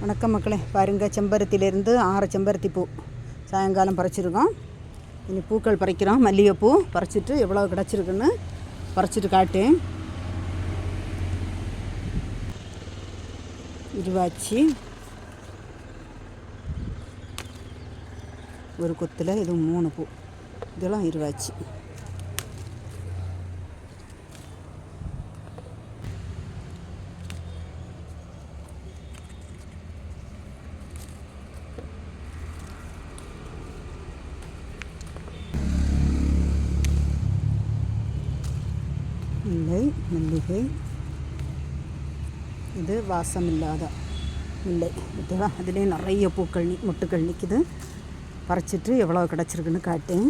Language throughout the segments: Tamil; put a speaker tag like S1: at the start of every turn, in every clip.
S1: வணக்கம் மக்களே. பாருங்க செம்பருத்திலேருந்து ஆறு செம்பருத்தி பூ சாயங்காலம் பறிச்சிருக்கோம். இனி பூக்கள் பறிக்கிறோம். மல்லிகைப்பூ பறிச்சிட்டு எவ்வளோ கிடச்சிருக்குன்னு பறிச்சிட்டு காட்டு இருவாச்சி. ஒரு கொத்தில் இது மூணு பூ. இதெல்லாம் இருவாச்சி. முல்லை மல்லிகை. இது வாசமில்லாத முல்லை. ஓகேவா அதுலேயும் நிறைய பூக்கள் நி மொட்டுக்கள் நிற்கிது பறிச்சிட்டு எவ்வளோ கிடச்சிருக்குன்னு காட்டேன்.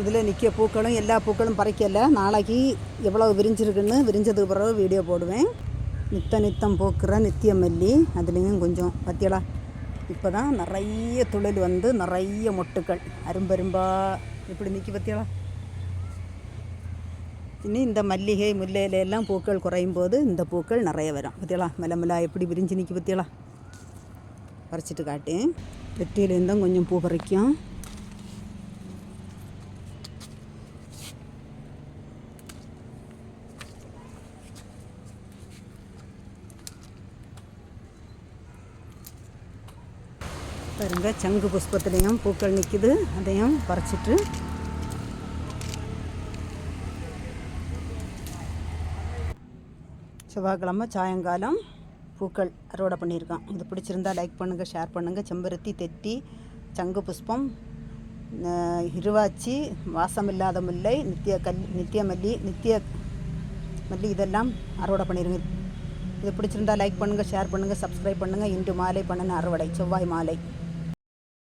S1: இதில் நிற்க பூக்களும் எல்லா பூக்களும் பறிக்கலை. நாளைக்கு எவ்வளோ விரிஞ்சிருக்குன்னு விரிஞ்சதுக்கு பிறகு வீடியோ போடுவேன். நித்த நித்தம் பூக்கிற நித்திய மல்லி. அதுலேயும் கொஞ்சம் பத்தியலா? இப்போ தான் நிறைய தொழில் வந்து நிறைய மொட்டுக்கள். அரும்பரும்பா. இப்படி நிற்கி பத்தியலா? இனி இந்த மல்லிகை முல்லையில எல்லாம் பூக்கள் குறையும் போது இந்த பூக்கள் நிறைய வரும். பத்தியலா? மெல்ல மெல்ல எப்படி விரிஞ்சு நிற்கி பத்தியலா? பறிச்சிட்டு காட்டேன் வெற்றியிலேருந்தும் கொஞ்சம் பூ பறிக்கும். பாருங்க சங்கு புஷ்பத்துலேயும் பூக்கள் நிற்கிது அதையும் பறிச்சிட்டு செவ்வாய்க்கிழமை சாயங்காலம் பூக்கள் அறுவடை பண்ணியிருக்கான். இது பிடிச்சிருந்தா லைக் பண்ணுங்கள் ஷேர் பண்ணுங்கள் செம்பருத்தி தெட்டி சங்கு புஷ்பம் இருவாச்சி வாசமில்லாத முல்லை நித்திய கல் நித்திய மல்லி நித்திய மல்லி இதெல்லாம் அறுவடை பண்ணிருங்க. இது பிடிச்சிருந்தா லைக் பண்ணுங்கள் ஷேர் பண்ணுங்கள் சப்ஸ்கிரைப் பண்ணுங்கள் இன்று மாலை பண்ணின அறுவடை செவ்வாய் மாலை.